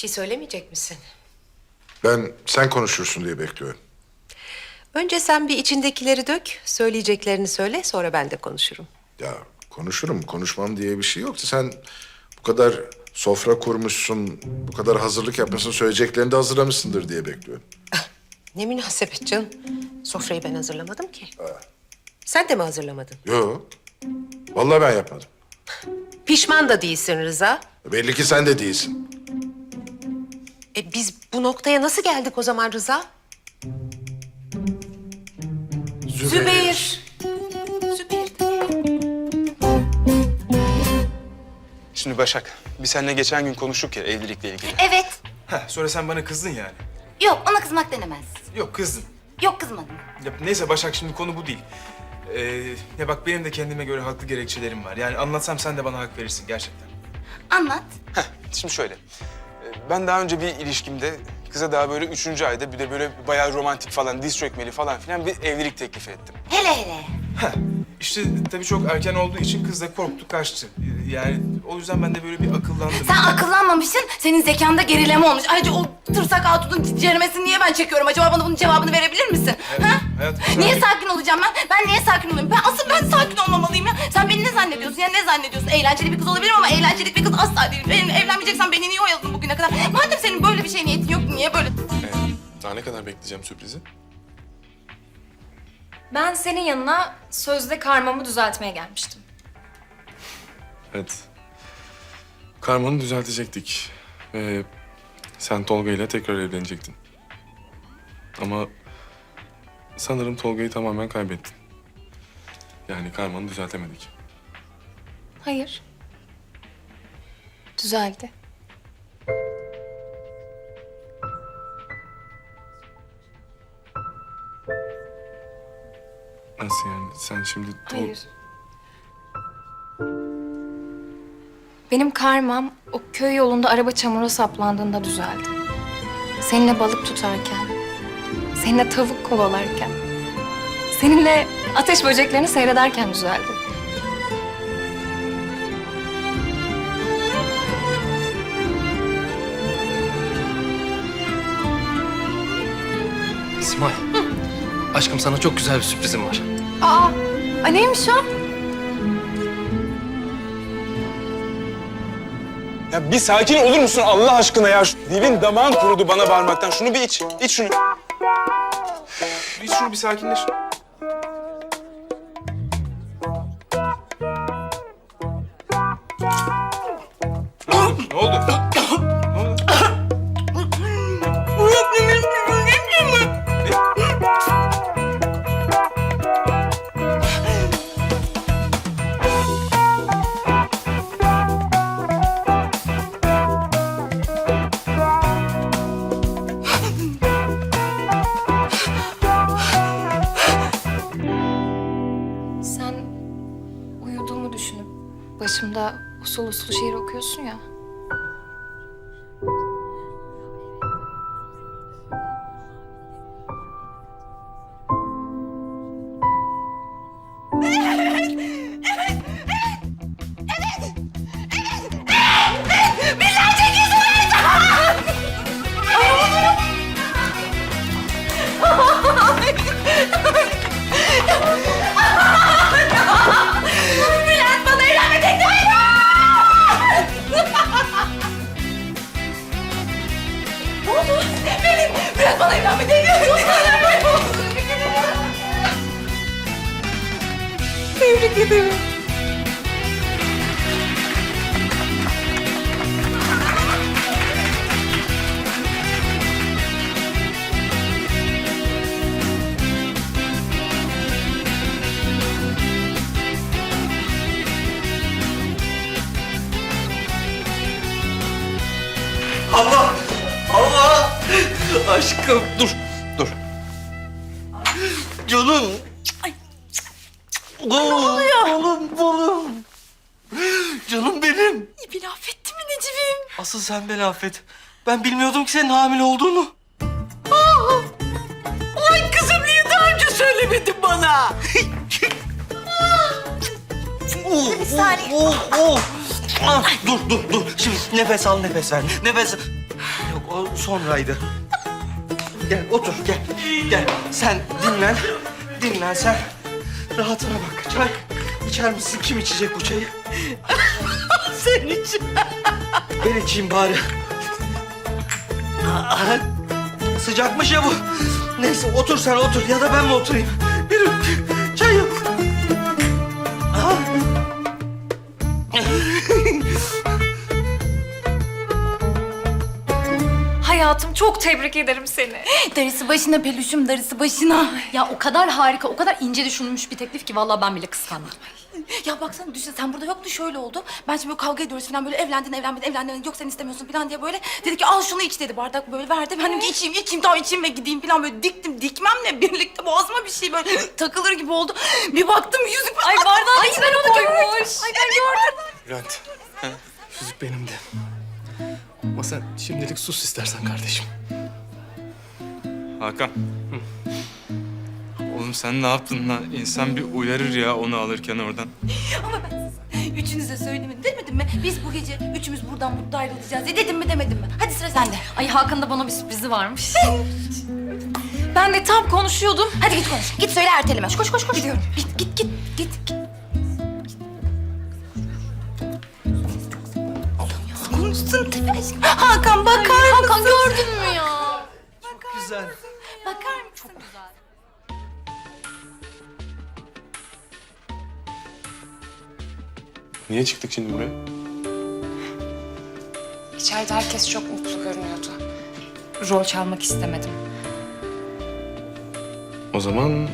şey söylemeyecek misin? Ben sen konuşursun diye bekliyorum. Önce sen bir içindekileri dök, söyleyeceklerini söyle, sonra ben de konuşurum. Ya konuşurum, konuşmam diye bir şey yoktu. Sen bu kadar sofra kurmuşsun, bu kadar hazırlık yapmışsın, söyleyeceklerini de hazırlamışsındır diye bekliyorum. Ne münasebet canım. Sofrayı ben hazırlamadım ki. Sen de mi hazırlamadın? Yok. Vallahi ben yapmadım. Pişman da değilsin Rıza. Belli ki sen de değilsin. E biz bu noktaya nasıl geldik o zaman Rıza? Zübeyir. Zübeyir. Şimdi Başak, biz seninle geçen gün konuştuk ya evlilikle ilgili. Evet. Heh, sonra sen bana kızdın yani. Yok ona kızmak denemez. Yok kızdın. Yok kızmadım. Ya, neyse Başak şimdi konu bu değil. Ee, ya bak benim de kendime göre haklı gerekçelerim var. Yani anlatsam sen de bana hak verirsin gerçekten. Anlat. Heh, şimdi şöyle. Ben daha önce bir ilişkimde kıza daha böyle üçüncü ayda bir de böyle bayağı romantik falan, diz çökmeli falan filan bir evlilik teklifi ettim. Hele hele. Heh, işte tabii çok erken olduğu için kız da korktu, kaçtı. Yani o yüzden ben de böyle bir akıllandım. Sen akıllanmamışsın. Senin zekanda gerileme olmuş. Ayrıca o tırsak hatunun ceremesini niye ben çekiyorum? Acaba bana bunun cevabını verebilir misin? Ha? hayatım, Niye sakin olacağım ben? Ben niye sakin olayım? Ben asıl ben. Sen beni ne zannediyorsun ya? Ne zannediyorsun? Eğlenceli bir kız olabilirim ama eğlenceli bir kız asla değil. Benim evlenmeyeceksen beni niye oyaladın bugüne kadar? Madem senin böyle bir şey niyetin yok niye böyle? Ee, daha ne kadar bekleyeceğim sürprizi? Ben senin yanına sözde karmamı düzeltmeye gelmiştim. Evet. Karmanı düzeltecektik. Ve sen Tolga ile tekrar evlenecektin. Ama sanırım Tolga'yı tamamen kaybettin. Yani karmanı düzeltemedik. Hayır. Düzeldi. Nasıl yani? Sen şimdi Hayır. Benim karmam o köy yolunda araba çamura saplandığında düzeldi. Seninle balık tutarken, seninle tavuk kovalarken, seninle ateş böceklerini seyrederken düzeldi. Simay. Aşkım sana çok güzel bir sürprizim var. Aa, a, neymiş o? Ya bir sakin olur musun Allah aşkına ya? Şu Dilin damağın kurudu bana bağırmaktan. Şunu bir iç. İç şunu. İç şunu bir sakinleş. Başımda usul usul şiir okuyorsun ya. Bülent bana evlenme teklif Tebrik ederim. Aşkım dur, dur. Canım. Ne oluyor? Balım, balım. Canım benim. Beni affettin mi Necip'im? Asıl sen beni affet. Ben bilmiyordum ki senin hamile olduğunu. Ay kızım niye daha önce söylemedin bana? Oh, Bir saniye. Oh, oh, oh. Ah, dur, dur, dur. Şimdi nefes al, nefes ver. Nefes O sonraydı. Gel otur gel. Gel sen dinlen. Dinlen sen. Rahatına bak. Çay içer misin? Kim içecek bu çayı? Sen için. Ben içeyim bari. Aa, Sıcakmış ya bu. Neyse otur sen otur ya da ben mi oturayım? Bir çay yok. Aa. Hayatım çok tebrik ederim seni. Darısı başına peluşum darısı başına. Ya o kadar harika, o kadar ince düşünülmüş bir teklif ki vallahi ben bile kıskandım. Ya baksana düşün sen burada yoktu şöyle oldu. Ben şimdi böyle kavga ediyoruz falan böyle evlendin evlenmedin evlendin yok sen istemiyorsun falan diye böyle. Dedi ki al şunu iç dedi bardak böyle verdi. Ben dedim ki içeyim içeyim tamam içeyim ve gideyim falan böyle diktim dikmemle birlikte boğazıma bir şey böyle takılır gibi oldu. Bir baktım yüzük ay bardağın içine koymuş. Ay ben gördüm. Bülent. Yüzük benim de. Ama sen şimdilik sus istersen kardeşim. Hakan. Oğlum sen ne yaptın lan? İnsan bir uyarır ya onu alırken oradan. Ama ben size üçünüze söylemedim demedim mi? Biz bu gece üçümüz buradan mutlu ayrılacağız diye dedim mi demedim mi? Hadi sıra sende. Ay Hakan'ın da bana bir sürprizi varmış. ben de tam konuşuyordum. Hadi git konuş. Git söyle erteleme. Koş koş koş. Gidiyorum. Git git git git. git. Aşkım. Hakan bakar mısın? Hakan gördün mü ya? Güzel. Bakar mısın? Çok güzel. Niye çıktık şimdi buraya? İçeride herkes çok mutlu görünüyordu. Rol çalmak istemedim. O zaman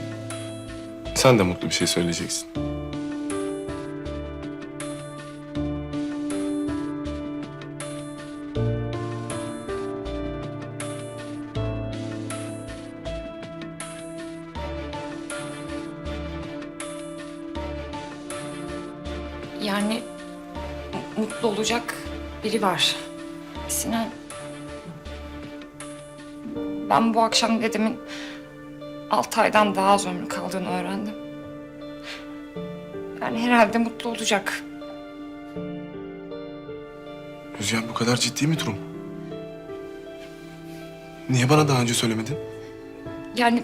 sen de mutlu bir şey söyleyeceksin. Yani mu- mutlu olacak biri var. Sinan. Ben bu akşam dedemin altı aydan daha az ömrü kaldığını öğrendim. Yani herhalde mutlu olacak. Rüzgar bu kadar ciddi mi durum? Niye bana daha önce söylemedin? Yani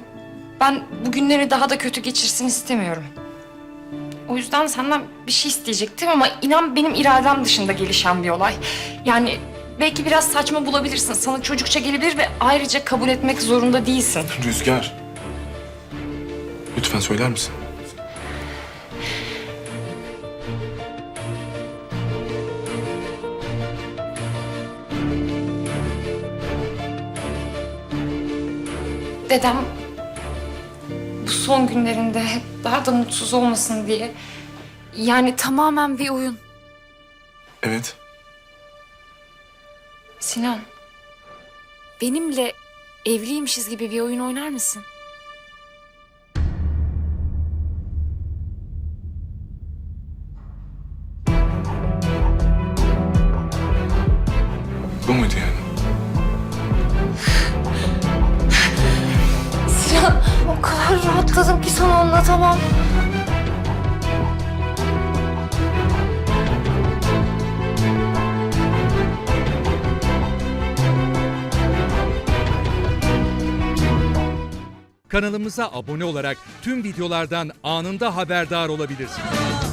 ben bugünleri daha da kötü geçirsin istemiyorum. O yüzden senden bir şey isteyecektim ama inan benim iradem dışında gelişen bir olay. Yani belki biraz saçma bulabilirsin. Sana çocukça gelebilir ve ayrıca kabul etmek zorunda değilsin. Rüzgar. Lütfen söyler misin? Dedem bu son günlerinde hep daha da mutsuz olmasın diye yani tamamen bir oyun. Evet. Sinan, benimle evliymişiz gibi bir oyun oynar mısın? O kadar rahatladım ki sana anlatamam. Kanalımıza abone olarak tüm videolardan anında haberdar olabilirsiniz.